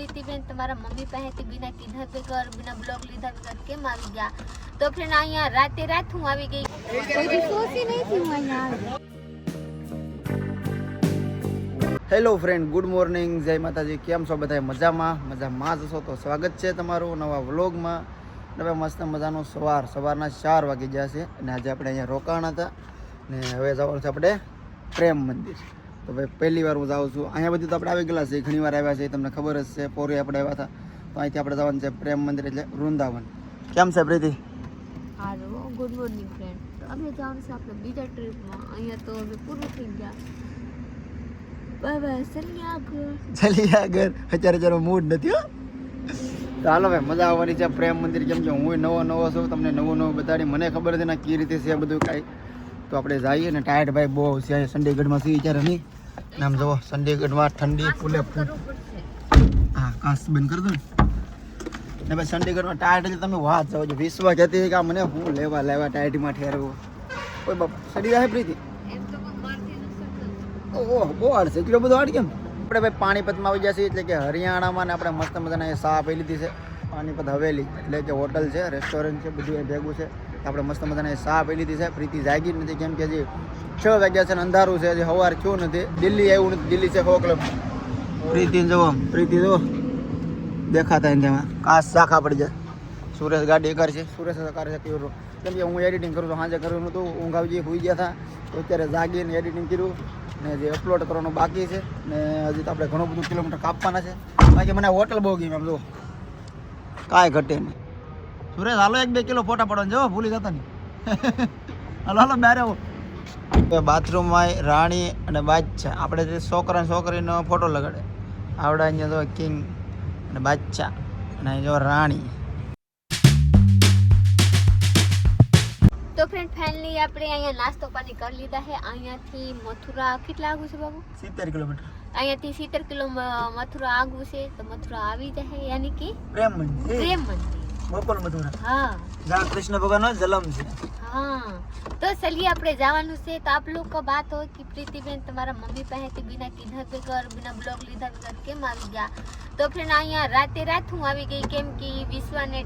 પ્રીતિબેન તમારા મમ્મી પાસેથી બિના કીધા વગર, બિના બ્લોગ લીધા વગર કેમ આવી ગયા? તો ફ્રેન્ડ, અહીંયા રાતે રાત હું આવી ગઈ. સોચી નહીં થી હું અહીંયા હેલો ફ્રેન્ડ ગુડ મોર્નિંગ જય માતાજી. કેમ છો બધા મજામાં? મજામાં જ છો? તો સ્વાગત છે તમારું નવા વ્લોગમાં. હવે મસ્ત મજાનો સવાર. સવારના ચાર વાગી ગયા છે અને આજે આપણે અહીંયા રોકાણ હતા. ને હવે જવાનું છે આપણે પ્રેમ મંદિર. તો ભાઈ પહેલી વાર હું જાઉં છું. અહીંયા બધું તો આપણે આવી ગયેલા છે ઘણી વાર આવ્યા છે તમને ખબર જ છે પોરે આપણે આવ્યા હતા. તો અહીંથી આપણે જવાનું છે પ્રેમ મંદિર એટલે વૃંદાવન. કેમ છે પ્રીતિ? ગુડ મોર્નિંગ ફ્રેન્ડ અમે જવાનું છે આપણે બીજા ટ્રીપમાં અહીંયા તો હવે પૂરું થઈ ગયા. બાય બાય સલિયા આગળ ચાલી આગળ અત્યારે જરા મૂડ નથી હો? ભાઈ મજા આવવાની છે. પ્રેમ મંદિર કેમ કે હું નવો નવો છું. તમને નવું નવું બતાડી. મને ખબર નથી ને કઈ રીતે છે બધું કાંઈ. તો આપણે જઈએ ને ટાયર્ડ ભાઈ બહુ છે ચંડીગઢમાં સી વિચારે નહીં. ને આમ જુઓ ચંડીગઢમાં ઠંડી ફૂલે ફૂલ. હા કાસ બંધ કરી દો ને. ભાઈ ચંડીગઢમાં ટાયર્ડ એટલે તમે વાત જાઓ છો વિશ્વ કહેતી કે આ મને હું લેવા લેવા ટાયર્ડમાં ઠેરવું? કોઈ બાપ સડી જાય પ્રીતિ ઓહ બહુ હાર્ડ છે. એટલો બધો હાડ કેમ? આપણે ભાઈ પાણીપતમાં આવી છીએ એટલે કે હરિયાણામાં ને આપણે મસ્ત મજાના એ સા આપી લીધી છે. પાણીપત હવેલી એટલે કે હોટલ છે રેસ્ટોરન્ટ છે બધું એ ભેગું છે. આપણે મસ્ત મજાને સા આપી લીધી છે. પ્રીતિ જાગી નથી. કેમ કે હજી છ વાગ્યા છે ને અંધારું છે. હજી સવાર થયું નથી. દિલ્હી આવ્યું નથી. દિલ્હી છે ફોકલ પ્રીતિ જવો પ્રીતિ જવો દેખાતા એને તેમાં કાચ શાખા પડી જાય. સુરેશ ગાડી કરે છે. સુરેશ કરે છે. કર્યું કેમ કે હું એડિટિંગ કરું છું. સાંજે કર્યું નહોતું. ઊંઘ આવી હોઈ ગયા હતા. તો અત્યારે જાગીને એડિટિંગ કર્યું ને જે અપલોડ કરવાનું બાકી છે ને હજી તો આપણે ઘણું બધું કિલોમીટર કાપવાના છે. બાકી મને હોટલ બહુ ગઈ એમ જો કાંઈ ઘટે નહીં. સુરેશ હાલો એક બે કિલો ફોટા પડવાનું જો ભૂલી જતા નહીં. હાલો હાલો બારે બાથરૂમમાં રાણી અને બાદશાહ. આપણે જે છોકરા છોકરીનો ફોટો લગાડે. આવડે અહીંયા જો કિંગ અને બાદશાહ અને અહીં જો રાણી. તો ફ્રેન્ડ ફાઇનલી આપણે અહીંયા નાસ્તો પાણી કરી લીધા છે. અહીંયાથી મથુરા કેટલા આગું છે બાબુ? સિત્તેર કિલોમીટર. અહીંયાથી સિત્તેર કિલો મથુરા આગું છે. તો મથુરા આવી જાય યાની કે પ્રેમ મંદિર પ્રેમ મંદિર ગોપાલ મથુરા હા. જ્યાં કૃષ્ણ ભગવાનનો જલમ છે. હા. તો ચલીએ આપણે જવાનું છે તો આપ લોકો વાત હોય કે પ્રીતિબેન તમારા મમ્મી પાસેથી બિના કીધા વગર બિના બ્લોગ લીધા વગર કેમ આવી ગયા? તો ફ્રેન્ડ અહીંયા રાતે રાત હું આવી ગઈ કેમ કે વિશ્વાને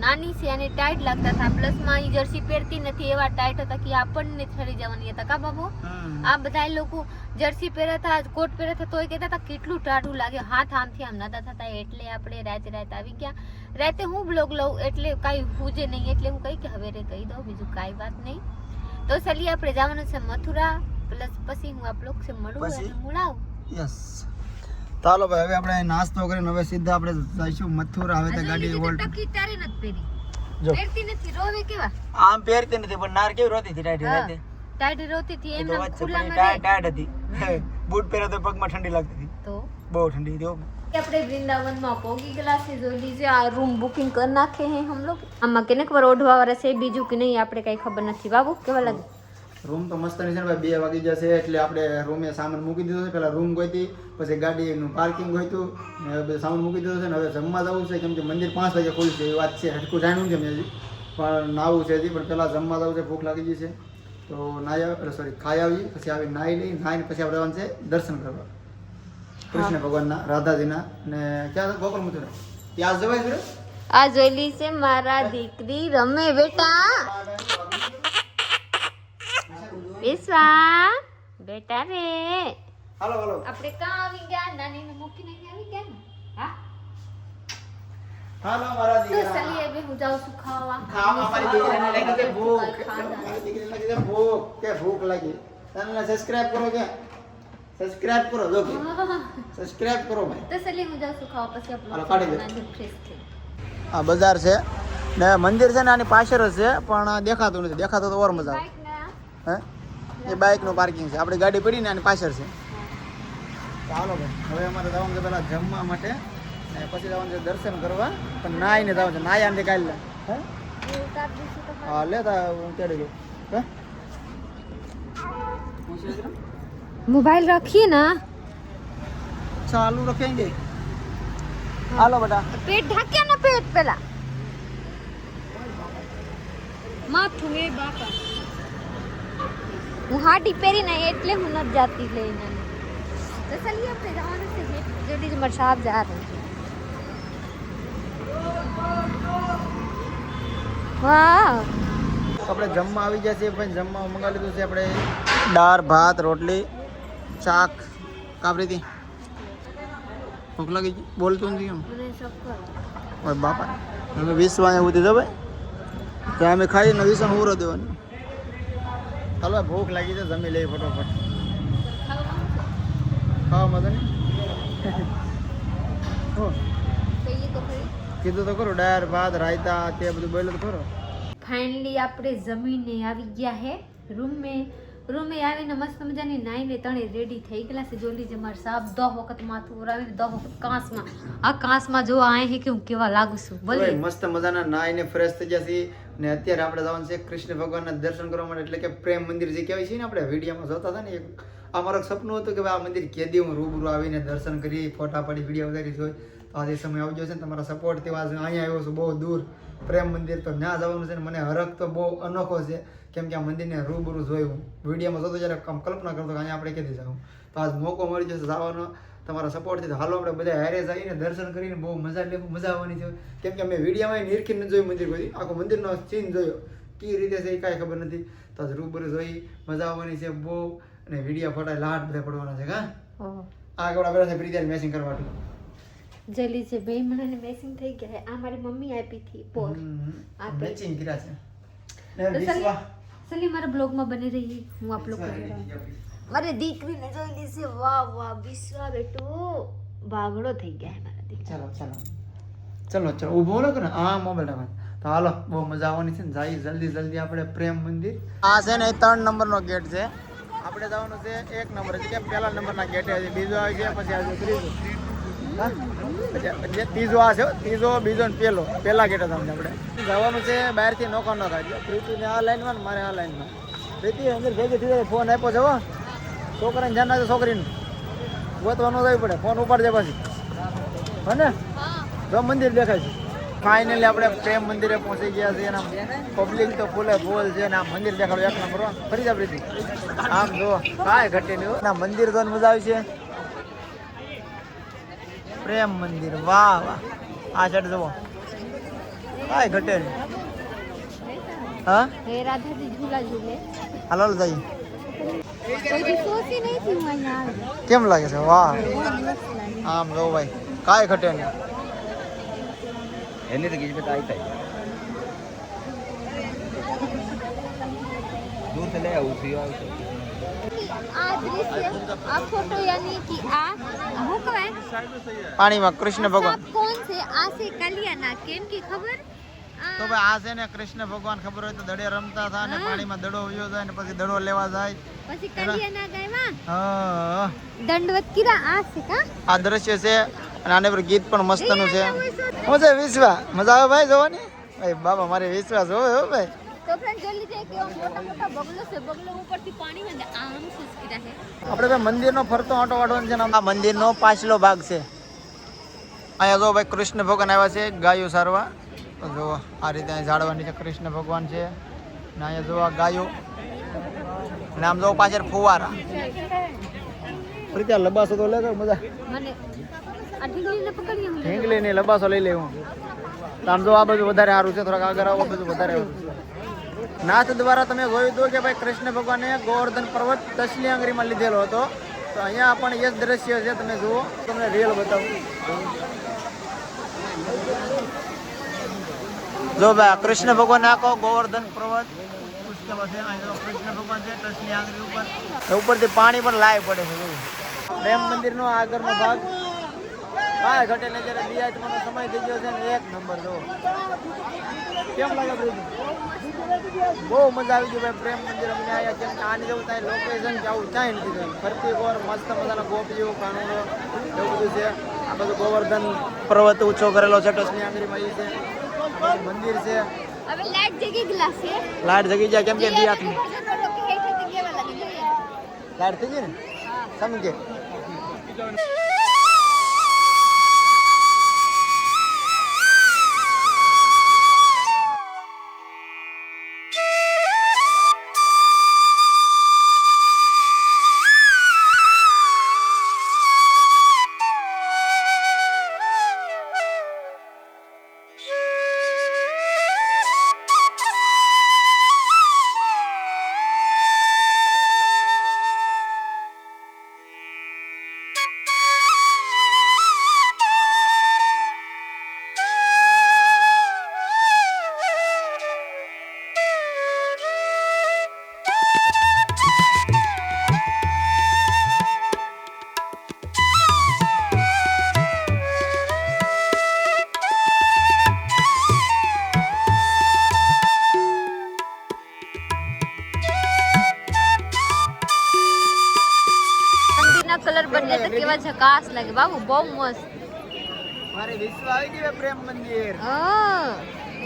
નાની છે અને ટાઈટ લાગતા હતા. પ્લસમાં અહીં જર્સી પહેરતી નથી એવા ટાઈટ હતા કે આપણને ચડી જવાની હતા. કા બાબુ? આ બધા લોકો જર્સી પહેરતા કોટ પહેર્યા હતા તોય કહેતા હતા કેટલું ટાઢું લાગે. હાથ આમથી આમ નતા થતા એટલે આપણે રાતે રાત આવી ગયા. રાતે હું બ્લોગ લઉં એટલે કાંઈ હુજે નહીં એટલે હું કહી કે હવે રે કહી દઉં બીજું કાંઈ વાત નહીં. તો સલી આપણે જવાનું છે મથુરા. પ્લસ પછી હું આપ બ્લોગ છે મળું? અને મળાવું. યસ ચાલો ભાઈ હવે આપણે નાસ્તો કરીને હવે સીધા આપણે જઈશું મથુરા હવે તો ગાડી વોલ્ટ ટકી તારે નથી પહેરી. જો. પહેરતી નથી રોવે કેવા? આમ પહેરતી નથી પણ નાર કેવી રોતી હતી ટાઈટ હા. ટાઈટ રોતી હતી એમ ખુલ્લા માં ટાઈટ હતી. બૂટ પહેર્યા તો પગમાં ઠંડી લાગતી હતી. તો? બહુ ઠંડી હતી આપણે વૃંદાવનમાં માં ગયેલા છે જોઈ લીજે આ રૂમ બુકિંગ કરી નાખે હે હમ લોગ આમાં કેને ખબર ઓઢવા વાળા છે બીજું કે નહીં આપણે કઈ ખબર નથી. બાબુ કેવા લાગે? રૂમ તો મસ્ત નહીં છે ને ભાઈ બે વાગી જશે એટલે આપણે રૂમે સામાન મૂકી દીધો છે. પહેલાં રૂમ ગોઈતી પછી ગાડીનું પાર્કિંગ ગોઈતું ને હવે સામાન મૂકી દીધો છે ને હવે જમવા જવું છે. કેમ કે મંદિર પાંચ વાગે ખુલશે એ વાત છે. હટકું જાણ્યું છે મેં હજી. પણ નાવું છે હજી. પણ પહેલાં જમવા જવું છે ભૂખ લાગી ગઈ છે. તો નાહી આવે સોરી ખાઈ આવી પછી આવી નાહી લઈ નાહીને પછી આપણે જવાનું છે દર્શન કરવા. કૃષ્ણ ભગવાનના રાધાજીના. ને ક્યાં ગોકુલ મથુરા. ત્યાં જવાય છે આ જોઈ છે મારા દીકરી રમે બેટા. વિશ્વા બેટા રે. હાલો હાલો. આપણે કાં આવી ગયા? નાની ને મૂકીને આવી ગયા ને? હા? હાલો મારા તો ચલીએ બે હું જાઉં છું ખાવા. ખાવા મારી દીકરીને લાગી છે ભૂખ. મારી દીકરીને લાગી છે ભૂખ. કે ભૂખ લાગી? ચેનલને સબસ્ક્રાઇબ કરો કે? સબસ્ક્રાઇબ કરો જો કે. સબસ્ક્રાઇબ કરો ભાઈ. તો ચલીએ હું જાઉં છું ખાવા. પછી હાલો, કાઢી દે. આપણે ફ્રેશ થઈ આ બજાર છે. ને મંદિર છે ને આની પાછળ જ છે પણ દેખાતું નથી. દેખાતો તો ઓર મજા આવે. હે? એ બાઇકનું પાર્કિંગ છે. આપણી ગાડી પડી ને આની પાછળ છે. ચાલો ભાઈ હવે અમારે જવાનું છે પેલા જમવા માટે પછી જવાનું છે દર્શન કરવા. પણ નાઈને જવાનું છે. નાય આંધી કાલે. હા? લે તા હું ચડી ગયો મોબાઈલ રાખીએ ને? ચાલુ રખેંગે હાલો બેટા. પેટ ઢાકે ને પેટ પેલા? માથું એ બાપા. હું હાટી પહેરીને એટલે હું નથી જાતી લઈને તો ચલીએ આપણે જવાનું છે જેટલી જ મારે સાફ જા વાહ. આપણે જમવા આવી ગયા છીએ પણ જમવા મંગાવી લીધું છે આપણે. દાળ ભાત રોટલી શાક કાપરીથી ભૂખ લાગી ગઈ? બોલતું નથી એમ. બાપા અમે વીસ એવું ઉધી તો ભાઈ. ત્યાં અમે ખાઈને ને હું રહો દેવાનું. હાલો ભાઈ, ભૂખ લાગી છે જમી લઈ ફટોફટ ખાવા મજા નહીં હું કહીએ તો ખરી કીધું તો ખરું દાળ ભાત રાયતા તે બધું બોલ્યું તો ખરું ફાઇનલી આપણે જમીને આવી ગયા હે રૂમે રૂમે આવીને મસ્ત મજાની નાઈને તણે રેડી થઈ ગયેલા છે. જોલી જે મારા સાહેબ દહ વખત માથું ઉરાવીને દહ વખત કાંસમાં. આ કાંસમાં જો આ હે કે હું કેવા લાગુ છું ભાઈ, બોલે મસ્ત મજાના નાઈને ફ્રેશ થઈ ગયા છીએ ને અત્યારે આપણે જવાનું છે કૃષ્ણ ભગવાનના દર્શન કરવા માટે. એટલે કે પ્રેમ મંદિર જે કહેવાય છે ને આપણે, વિડીયોમાં જોતા હતા ને એક આ મારું સપનું હતું કે આ મંદિર કેદી હું રૂબરૂ આવીને દર્શન કરી, ફોટા પાડી, વીડિયો ઉતારી જોઈ. તો આજે સમય આવજો છે ને, તમારા સપોર્ટથી આજે અહીંયા આવ્યો છું, બહુ દૂર. પ્રેમ મંદિર તો ત્યાં જવાનું છે ને, મને હરખ તો બહુ અનોખો છે. કેમ કે આ મંદિરને રૂબરૂ જોયું. વિડીયોમાં જોતો જ્યારે કલ્પના કરતો કે અહીંયા આપણે કેદી જાઉં. તો આજ મોકો મળી જશે જવાનો. તમારા સપોર્ટથી તો હાલો આપણે બધા હારે જઈને દર્શન કરીને બહુ મજા લે મજા આવવાની છે. કેમ કે અમે વિડીયોમાં નિરખીને જોયું મંદિર કોઈ આખો મંદિરનો સીન જોયો. કઈ રીતે છે એ કાંઈ ખબર નથી. તો રૂબરૂ જોઈ મજા આવવાની છે બહુ. અને વિડીયા ફોટા લાટ બધા પડવાના છે હા. આગળ આપણે છે પ્રીતિયાને મેસિંગ કરવાનું જલી છે બે મને મેસિંગ થઈ ગયા આ મારી મમ્મી આપી હતી પોર આપે. મેચિંગ કર્યા છે. સલી મારા બ્લોગમાં બની રહી. હું આપ લોકો મારી દીકરીને જોઈ લીધી વાહ વાહ વિશ્વા બેટો બાગડો થઈ ગયા હે મારા દીકરા ચાલો ચાલો ચલો ચલો ઊભો રહો કે ને હા મોબાઈલ રાખો તો હાલો બહુ મજા આવવાની છે ને જાય જલ્દી જલ્દી આપણે પ્રેમ મંદિર આ છે ને એ ત્રણ નંબરનો ગેટ છે આપણે જવાનું છે એક નંબર એટલે કે પહેલા નંબરના ગેટે છે બીજો આવે છે પછી આવે છે ત્રીજો હા? પછી પછી ત્રીજો આ છે હો. ત્રીજો બીજો ને પહેલો પહેલા ગેટે જવાનું છે આપણે જવાનું છે બહારથી નોખા નોખા એટલે પ્રીતિને આ લાઈનમાં ને મારે આ લાઈનમાં પ્રીતિ અંદર ભેગી થઈ જાય ફોન આપ્યો છે હો છોકરાને ધ્યાન રાખજો છોકરીને. ગોતવાનું થયું પડે. ફોન ઉપાડજે પછી. હને? ને જો મંદિર દેખાય છે. ફાઇનલી આપણે પ્રેમ મંદિરે પહોંચી ગયા છે એના પબ્લિક તો ફૂલે ફૂલ છે ને આ મંદિર દેખાડો એક નંબર. ફરી જા પ્રીતિ. આમ જો કાંઈ ઘટે નહીં ના મંદિર તો મજા આવી છે. પ્રેમ મંદિર વાહ વાહ. આ સાઈડ જવો કાંઈ ઘટે નહીં. હા? હે રાધાજી ઝૂલા ઝૂલે. હાલો હાલો જઈએ કેમ લાગે છે વાહ આમ જો ભાઈ કાંઈ ઘટે નહીં એની તો કિસ્મત આવી થાય દૂર થી લઈ આવું છું આવશે પાણીમાં કૃષ્ણ ભગવાન કોણ છે આ છે કલિયાના કેમ કે ખબર તો ભાઈ આ છે ને કૃષ્ણ ભગવાન ખબર હોય તો દડે રમતા હતા ને પાણીમાં દડો વયો જાય ને પછી દડો લેવા જાય. પછી કલિયાના ગાયમાં હા. દંડવત કીરા આ છે કા? આ દ્રશ્ય છે અને આને પર ગીત પણ મસ્તનું છે. હું છે. વિશ્વા. મજા આવે ભાઈ જોવાની? ભાઈ બાબા મારે વિશ્વાસ હોય હો ભાઈ. આપણે ભાઈ મંદિરનો ફરતો આંટો વાળવાનો છે આ મંદિરનો પાછલો ભાગ છે. અહીંયા જો ભાઈ કૃષ્ણ ભગવાન આવ્યા છે ગાયો સારવા. તો જો આ રીતે ઝાડવા નીચે કૃષ્ણ ભગવાન છે. ને અહીંયા જોવા ગાયો. અને આમ જોવો પાછળ ફુવારા. પ્રીત્યા લબાસો તો લે તો મજા. ઢીંગલી ની લબાસો લઈ લેવું આમ જો આ બધું વધારે સારું છે થોડાક આગળ આવો બધું વધારે નાથ દ્વારા તમે જોયું હતું કે ભાઈ કૃષ્ણ ભગવાને ગોવર્ધન પર્વત તસલી આંગરીમાં લીધેલો હતો. તો અહીંયા પણ એ જ દ્રશ્ય છે તમે જુઓ. તમને રિયલ બતાવું. જો ભાઈ, કૃષ્ણ ભગવાન આખો ગોવર્ધન પર્વત. કૃષ્ણ ભગવાન છે ઉપર ઉપરથી પાણી પણ લાય પડે છે પ્રેમ મંદિરનો આગળનો ભાગ. હા ઘટે નજરે બિરાજવાનો સમય થઈ ગયો છે ને એક નંબર જો કેમ બહુ મજા આવી ગઈ ભાઈ, પ્રેમ મંદિર અમને આયા કેમ કે આની જેવું ત્યાં લોકેશન કે આવું ક્યાંય નથી ફરતી ગોર મસ્ત મજાના ગોપીઓ, કાનુડો, એવું બધું છે. આ બધું ગોવર્ધન પર્વત ઊંચો કરેલો છે ટસની એ છે. મંદિર છે. હવે લાઈટ જગી ગ્લાસ છે. લાઈટ જગી જાય કેમ કે દિયાકની કેવા લાઈટ થઈ ગઈ ને? સમજે એવા ઝકાસ લાગે બાબુ બહુ મસ્ત મારી વિશ્વ આવી ગઈ હવે પ્રેમ મંદિર. હા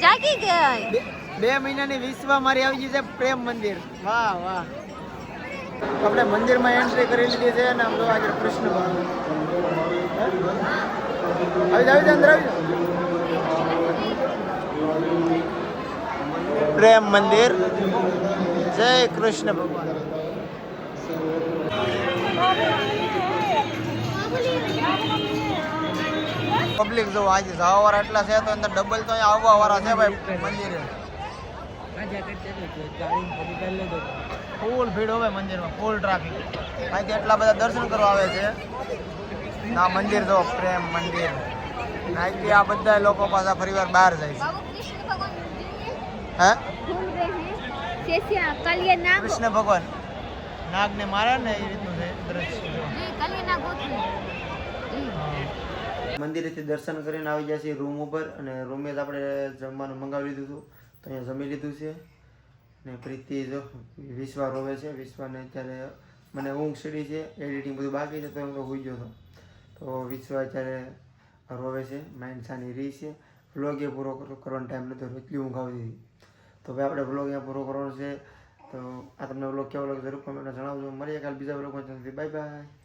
જાગી ગઈ બે- બે મહિનાની વિશ્વ મારી આવી ગઈ છે પ્રેમ મંદિર. વાહ વાહ. આપણે મંદિરમાં એન્ટ્રી કરી લીધી છે અને આમ જો આગળ કૃષ્ણ ભગવાન. હે? આવી જાવ આવી જાવ અંદર આવી જાવ પ્રેમ મંદિર. જય કૃષ્ણ ભગવાન. પબ્લિક જો આજે જવાવાળા એટલા છે તો અંદર ડબલ તો અહીંયા આવવાવાળા છે ભાઈ મંદિરે. ફૂલ ભીડ હોય મંદિરમાં ફૂલ ટ્રાફિક અહીંથી એટલા બધા દર્શન કરવા આવે છે. આ મંદિર જો પ્રેમ મંદિર. અહીંથી આ બધા લોકો પાછા ફરી વાર બહાર જાય છે. હે? કૃષ્ણ ભગવાન. નાગને મારે ને એ રીતનું છે. દ્રશ્ય મંદિરેથી દર્શન કરીને આવી જાય છે રૂમ ઉપર અને રૂમે જ આપણે જમવાનું મંગાવી લીધું હતું. તો અહીંયા જમી લીધું છે. ને પ્રીતિ જો વિશ્વા રોવે છે. વિશ્વાને અત્યારે મને ઊંઘ સીડી છે. એડિટિંગ બધું બાકી છે તો હું તો ગયો હતો તો વિશ્વા અત્યારે રોવે છે. માઇન્ડ સાની રહી છે. વ્લોગ એ પૂરો કરવાનો ટાઈમ નહોતો એટલી ઊંઘ આવતી તો ભાઈ આપણે વ્લોગ અહીંયા પૂરો કરવાનો છે. તો આ તમને બ્લોગ કેવો લાગે જરૂર કોમેન્ટમાં જણાવજો. મળીએ કાલ બીજા વ્લોગમાં બાય બાય